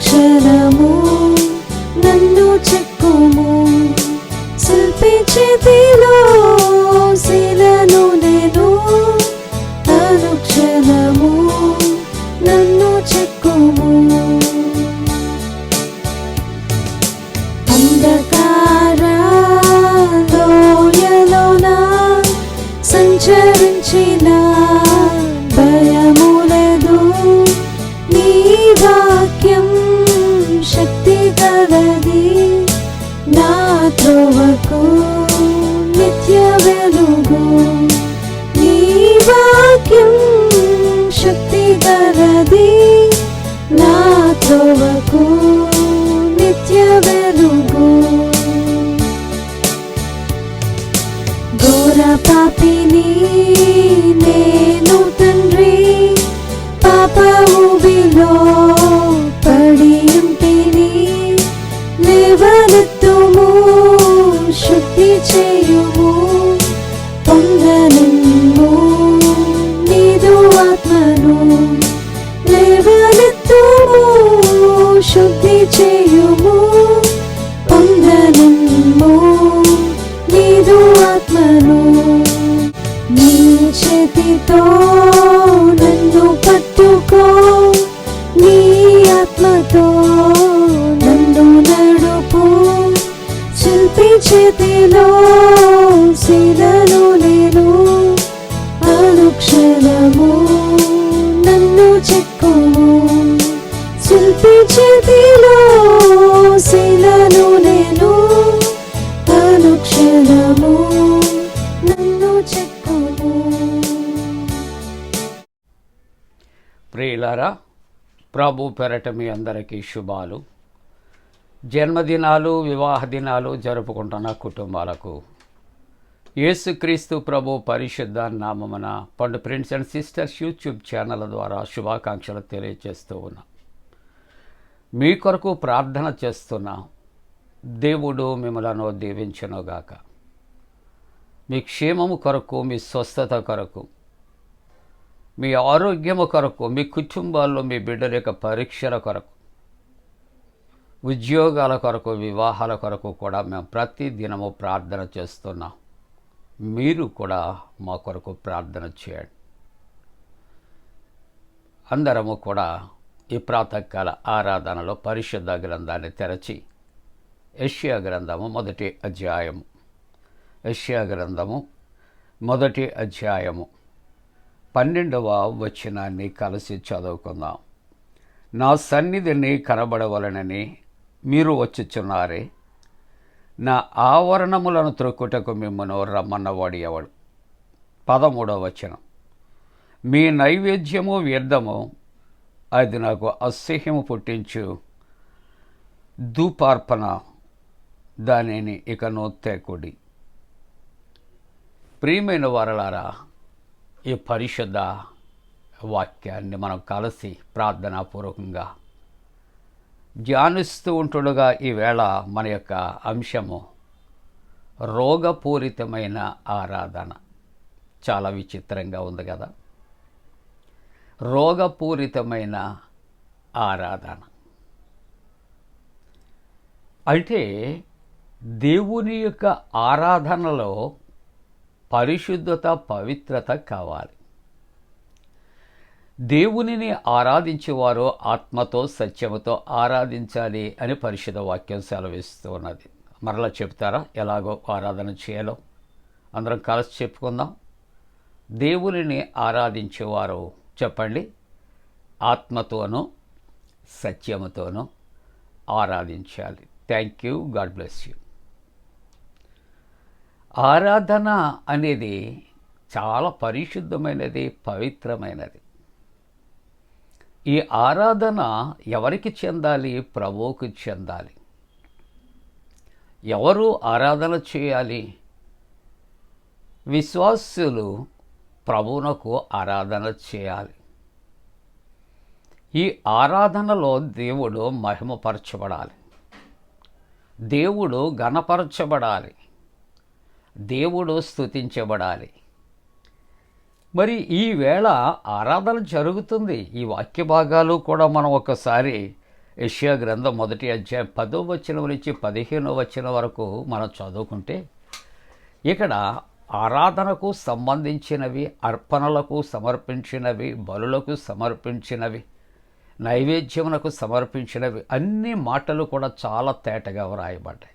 Czy ప్రియులారా ప్రభు పెరట మీ అందరికీ శుభాలు. జన్మదినాలు వివాహ దినాలు జరుపుకుంటున్న కుటుంబాలకు యేసుక్రీస్తు ప్రభు పరిశుద్ధ నామమున పండు friends and sisters YouTube channel ద్వారా శుభాకాంక్షలు తెలియజేస్తూ ఉన్నా. మీ కొరకు ప్రార్థన చేస్తున్నా దేవుడు మిమ్మలను దీవించునుగాక. మీ క్షేమము కొరకు మీ స్వస్థత కొరకు మీ ఆరోగ్యము కొరకు మీ కుటుంబాల్లో మీ బిడ్డల యొక్క పరీక్షల కొరకు ఉద్యోగాల కొరకు వివాహాల కొరకు కూడా మేము ప్రతి దినము ప్రార్థన చేస్తున్నాం. మీరు కూడా మా కొరకు ప్రార్థన చేయండి. అందరము కూడా ఈ ప్రాతకాల ఆరాధనలో పరిశుద్ధ గ్రంథాన్ని తెరచి యష్యా గ్రంథము మొదటి అధ్యాయము యష్యా గ్రంథము మొదటి అధ్యాయము పన్నెండవ వచనాన్ని కలిసి చదువుకుందాం. నా సన్నిధిని కనబడవలనని మీరు వచ్చుచున్నారే. నా ఆవరణములను త్రొక్కుటకు మిమ్మను రమ్మన్నవాడు ఎవడు? పదమూడవ వచనం. మీ నైవేద్యము వ్యర్థము అది నాకు అసహ్యము పుట్టించు. ధూపార్పణ దానిని ఇకను తేకుడి. ప్రియమైన వారలారా ఈ పరిశుద్ధ వాక్యాన్ని మనం కలిసి ప్రార్థనాపూర్వకంగా ధ్యానిస్తూ ఉంటుండగా ఈవేళ మన యొక్క అంశము రోగపూరితమైన ఆరాధన. చాలా విచిత్రంగా ఉంది కదా. రోగపూరితమైన ఆరాధన. అంటే దేవుని యొక్క ఆరాధనలో పరిశుద్ధత పవిత్రత కావాలి. దేవునిని ఆరాధించేవారు ఆత్మతో సత్యముతో ఆరాధించాలి అని పరిశుద్ధ వాక్యం సెలవిస్తూ ఉన్నది. మరలా చెప్తారా? ఎలాగో ఆరాధన చేయాలో? అందరం కలిసి చెప్పుకుందాం. దేవునిని ఆరాధించేవారు చెప్పండి. ఆత్మతోనూ సత్యముతోనూ ఆరాధించాలి. Thank you God bless you ఆరాధన అనేది చాలా పరిశుద్ధమైనది పవిత్రమైనది. ఈ ఆరాధన ఎవరికి చెందాలి? ప్రభువుకు చెందాలి. ఎవరు ఆరాధన చేయాలి? విశ్వాసులు ప్రభువునకు ఆరాధన చేయాలి. ఈ ఆరాధనలో దేవుడు మహిమపరచబడాలి. దేవుడు గణపరచబడాలి దేవుడు స్తుతించబడాలి. మరి ఈ వేళ ఆరాధన జరుగుతుంది. ఈ వాక్య భాగాలు కూడా మనం ఒకసారి యష్యా గ్రంథం మొదటి అధ్యాయం పదో వచనం నుంచి పదిహేనో వచనం వరకు మనం చదువుకుంటే ఇక్కడ ఆరాధనకు సంబంధించినవి అర్పణలకు సమర్పించినవి బలులకు సమర్పించినవి నైవేద్యమునకు సమర్పించినవి అన్ని మాటలు కూడా చాలా తేటగా వ్రాయబడ్డాయి.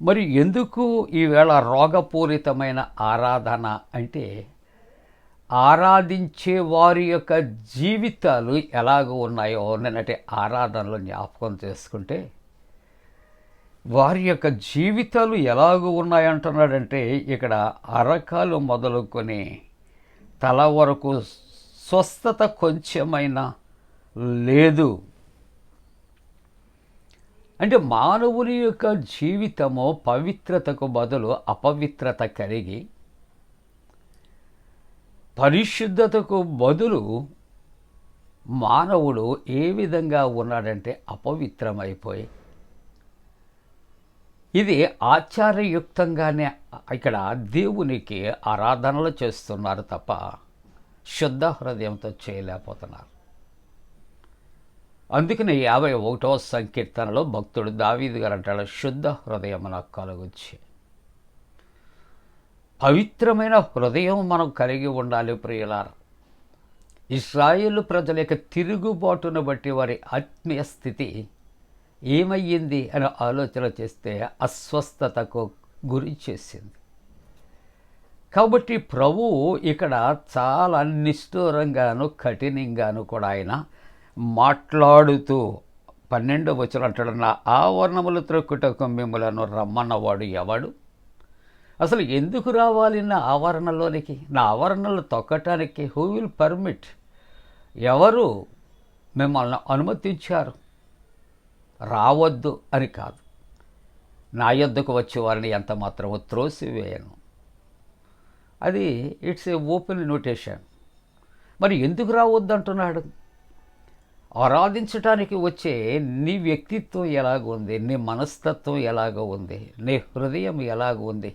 మరి ఎందుకు ఈవేళ రోగపూరితమైన ఆరాధన అంటే ఆరాధించే వారి యొక్క జీవితాలు ఎలాగ ఉన్నాయో నిన్నటి ఆరాధనలో జ్ఞాపకం చేసుకుంటే వారి యొక్క జీవితాలు ఎలాగ ఉన్నాయంటున్నాడంటే ఇక్కడ అరకాలు మొదలుకొని తల వరకు స్వస్థత కొంచెమైనా లేదు. అంటే మానవుని యొక్క జీవితము పవిత్రతకు బదులు అపవిత్రత కలిగి పరిశుద్ధతకు బదులు మానవుడు ఏ విధంగా ఉన్నాడంటే అపవిత్రమైపోయి ఇది ఆచారయుక్తంగానే ఇక్కడ దేవునికి ఆరాధనలు చేస్తున్నారు తప్ప శుద్ధ హృదయంతో చేయలేకపోతున్నారు. అందుకని యాభై ఒకటో సంకీర్తనలో భక్తుడు దావీదు గారు అంటాడు శుద్ధ హృదయం నాకు కలుగుచ్చి పవిత్రమైన హృదయం మనం కలిగి ఉండాలి ప్రియులార. ఇస్రాయేలు ప్రజల యొక్క తిరుగుబాటును బట్టి వారి ఆత్మీయ స్థితి ఏమయ్యింది అని ఆలోచన చేస్తే అస్వస్థతకు గురి చేసింది. కాబట్టి ప్రభువు ఇక్కడ చాలా నిష్ఠూరంగాను కఠినంగాను కూడా ఆయన మాట్లాడుతూ పన్నెండో వచ్చిన అంటాడు నా ఆవరణములు త్రొక్కుటకు మిమ్మలను రమ్మన్నవాడు ఎవడు? అసలు ఎందుకు రావాలి నా ఆవరణలోనికి? నా ఆవరణలు తొక్కటానికి హూ విల్ పర్మిట్ ఎవరు మిమ్మల్ని అనుమతించారు? రావద్దు అని కాదు. నా యొద్దకు వచ్చే వారిని ఎంత మాత్రమో త్రోసివేయను. అది ఇట్స్ ఏ ఓపెన్ నోటేషన్ మరి ఎందుకు రావద్దు అంటున్నాడు ఆరాధించటానికి వచ్చే నీ వ్యక్తిత్వం ఎలాగ ఉంది? నీ మనస్తత్వం ఎలాగ ఉంది? నీ హృదయం ఎలాగ ఉంది?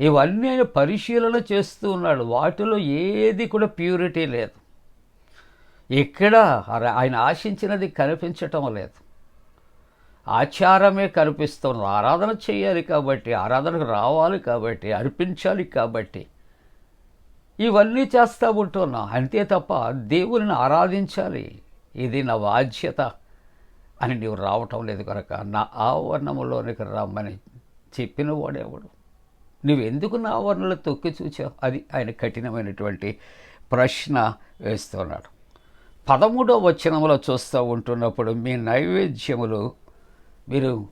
ఇవన్నీ ఆయన పరిశీలన చేస్తూ ఉన్నాడు. వాటిలో ఏది కూడా ప్యూరిటీ లేదు. ఎక్కడ ఆయన ఆశించినది కనిపించటం లేదు. ఆచారమే కనిపిస్తుంది. ఆరాధన చేయాలి కాబట్టి ఆరాధనకు రావాలి కాబట్టి అర్పించాలి కాబట్టి ఇవన్నీ చేస్తూ ఉంటున్నాం. అంతే తప్ప దేవుని ఆరాధించాలి. ఇది నా బాధ్యత అని నీవు రావటం లేదు కనుక నా ఆవరణములోనికి రమ్మని చెప్పిన వాడేవాడు? నువ్వెందుకు నా ఆవరణలో తొక్కి చూచావు? అది ఆయన కఠినమైనటువంటి ప్రశ్న వేస్తున్నాడు. పదమూడో వచనంలో చూస్తూ ఉంటున్నప్పుడు మీ నైవేద్యములు మీరు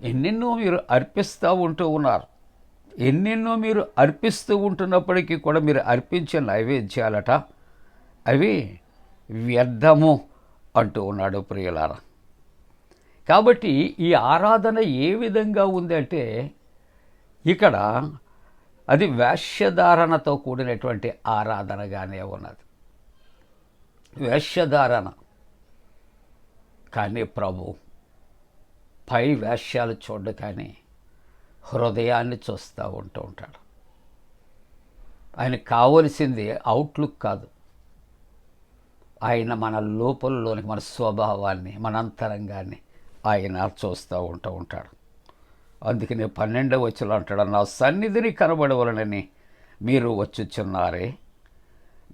ఎన్నెన్నో మీరు అర్పిస్తూ ఉంటూ ఉన్నారు. ఎన్నెన్నో మీరు అర్పిస్తూ ఉంటున్నప్పటికీ కూడా మీరు అర్పించే నైవేద్యాలట అవి వ్యర్థము అంటూ ఉన్నాడు ప్రియులార. కాబట్టి ఈ ఆరాధన ఏ విధంగా ఉంది అంటే ఇక్కడ అది వేష్యధారణతో కూడినటువంటి ఆరాధనగానే ఉన్నది. వేష్యధారణ. కానీ ప్రభు పై వేష్యాలు చూడ కానీ హృదయాన్ని చూస్తూ ఉంటూ ఉంటాడు. ఆయన కావలసింది అవుట్లుక్ కాదు. ఆయన మన లోపలలోనికి మన స్వభావాన్ని మన అంతరంగాన్ని ఆయన చూస్తూ ఉంటూ ఉంటాడు. అందుకనే పన్నెండవ వచ్చులు అంటాడు నా సన్నిధిని కనబడవలనని మీరు వచ్చుచున్నారే.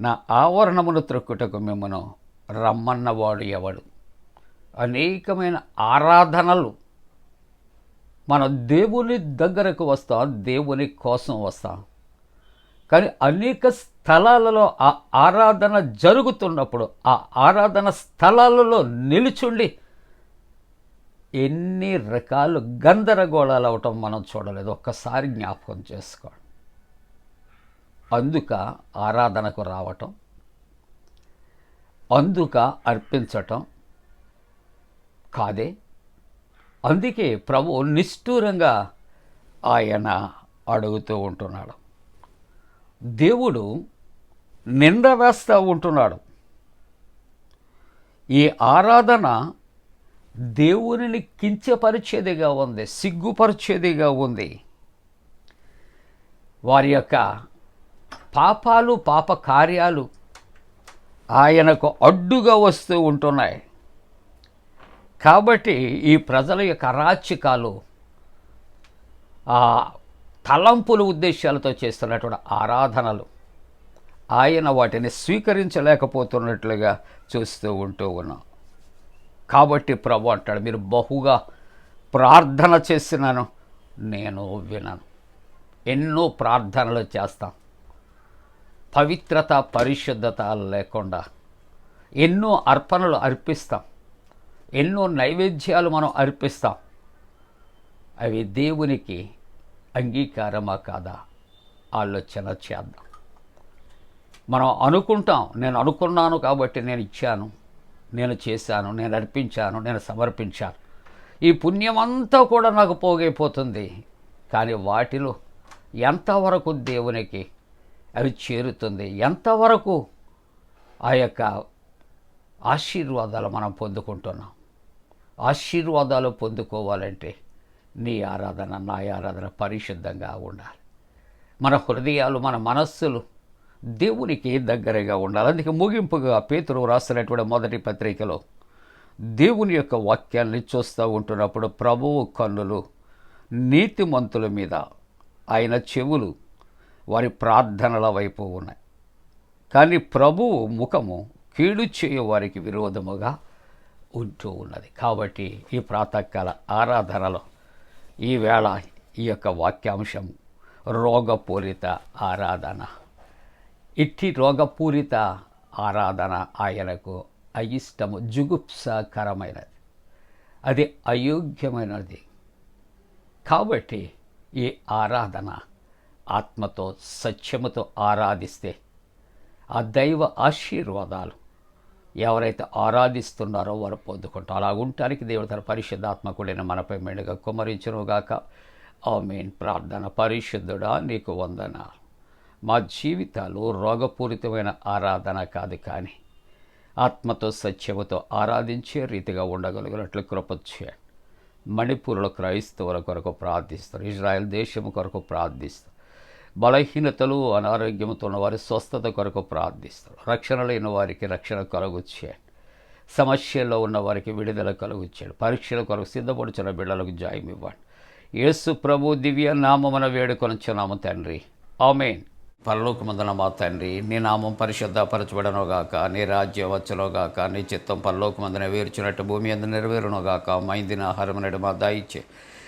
నా ఆవరణమును త్రొక్కుటకు మిమ్మను రమ్మన్నవాడు ఎవడు? అనేకమైన ఆరాధనలు మనం దేవుని దగ్గరకు వస్తాం దేవుని కోసం వస్తాం. కానీ అనేక స్థలాలలో ఆ ఆరాధన జరుగుతున్నప్పుడు ఆ ఆరాధన స్థలాలలో నిలుచుండి ఎన్ని రకాలు గందరగోళాలు అవటం మనం చూడలేదు. ఒక్కసారి జ్ఞాపకం చేసుకోండి. అందుక ఆరాధనకు రావటం అందుక అర్పించటం కాదే. అందుకే ప్రభు నిష్ఠూరంగా ఆయన అడుగుతూ ఉంటున్నాడు. దేవుడు నింద వేస్తూ ఉంటున్నాడు. ఈ ఆరాధన దేవునిని కించపరిచేదిగా ఉంది సిగ్గుపరిచేదిగా ఉంది. వారి యొక్క పాపాలు పాప కార్యాలు ఆయనకు అడ్డుగా వస్తూ ఉంటున్నాయి. కాబట్టి ఈ ప్రజల యొక్క అరాచకాలు ఆ తలంపుల ఉద్దేశాలతో చేస్తున్నటువంటి ఆరాధనలు ఆయన వాటిని స్వీకరించలేకపోతున్నట్లుగా చూస్తూ ఉంటూ ఉన్నాం. కాబట్టి ప్రభు అంటాడు మీరు బహుగా ప్రార్థన చేసినాను నేను వినను. ఎన్నో ప్రార్థనలు చేస్తాం. పవిత్రత పరిశుద్ధత లేకుండా ఎన్నో అర్పణలు అర్పిస్తాం. ఎన్నో నైవేద్యాలు మనం అర్పిస్తాం. అవి దేవునికి అంగీకారమా కాదా? ఆలోచన చేద్దాం. మనం అనుకుంటాం నేను అనుకున్నాను కాబట్టి నేను ఇచ్చాను నేను చేశాను నేను అర్పించాను నేను సమర్పించాను. ఈ పుణ్యం అంతా కూడా నాకు పోగైపోతుంది. కానీ వాటిలో ఎంతవరకు దేవునికి అవి చేరుతుంది ఎంతవరకు ఆ యొక్క ఆశీర్వాదాలు మనం పొందుకుంటున్నాం? ఆశీర్వాదాలు పొందుకోవాలంటే నీ ఆరాధన నా ఆరాధన పరిశుద్ధంగా ఉండాలి. మన హృదయాలు మన మనస్సులు దేవునికి దగ్గరగా ఉండాలి. అందుకే ముగింపుగా పేతురు రాసినటువంటి మొదటి పత్రికలో దేవుని యొక్క వాక్యాన్ని చూస్తూ ఉంటున్నప్పుడు ప్రభువు కన్నులు నీతిమంతుల మీద ఆయన చెవులు వారి ప్రార్థనల వైపు ఉన్నాయి. కానీ ప్రభువు ముఖము కీడు చేయు వారికి విరోధముగా ఉంటూ ఉన్నది. కాబట్టి ఈ ప్రాతకాల ఆరాధనలో ఈవేళ ఈ యొక్క వాక్యాంశం రోగపూరిత ఆరాధన. ఇట్టి రోగపూరిత ఆరాధన ఆయనకు అయిష్టము జుగుప్సాకరమైనది. అది అయోగ్యమైనది. కాబట్టి ఈ ఆరాధన ఆత్మతో సత్యముతో ఆరాధిస్తే ఆ దైవ ఆశీర్వాదాలు ఎవరైతే ఆరాధిస్తున్నారో వారు పొందుకుంటారు. అలా ఉండటానికి దేవుడు తన పరిశుద్ధాత్మకుడైన మనపై మెండుగా కుమరించునుగాక. మెయిన్ ప్రార్థన పరిశుద్ధుడా నీకు వందనాలు. మా జీవితాలు రోగపూరితమైన ఆరాధన కాదు కానీ ఆత్మతో సత్యముతో ఆరాధించే రీతిగా ఉండగలిగినట్లు కృపచ్చే మణిపూర్లో క్రైస్తవుల కొరకు ప్రార్థిస్తారు ఇజ్రాయెల్ దేశము కొరకు ప్రార్థిస్తారు బలహీనతలు అనారోగ్యంతో ఉన్నవారి స్వస్థత కొరకు ప్రార్థిస్తారు రక్షణ లేని వారికి రక్షణ కలుగుచ్చాడు సమస్యల్లో ఉన్న వారికి విడుదల కలుగుచ్చాడు పరీక్షల కొరకు సిద్ధపడుచున్న బిడ్డలకు జాయం ఇవ్వండి. యేసు ప్రభు దివ్య నామమున వేడుకొనుచున్నాము తండ్రి. ఆమెన్. పరలోకమందున మా తండ్రి నీ నామం పరిశుద్ధపరచబడనుగాక నీ రాజ్యం వచ్చునుగాక నీ చిత్తం పరలోకమందున వేర్చినట్టు భూమి అందు నెరవేరునుగాక మైందిన ఆహారం నడు మా దాయిచ్చే.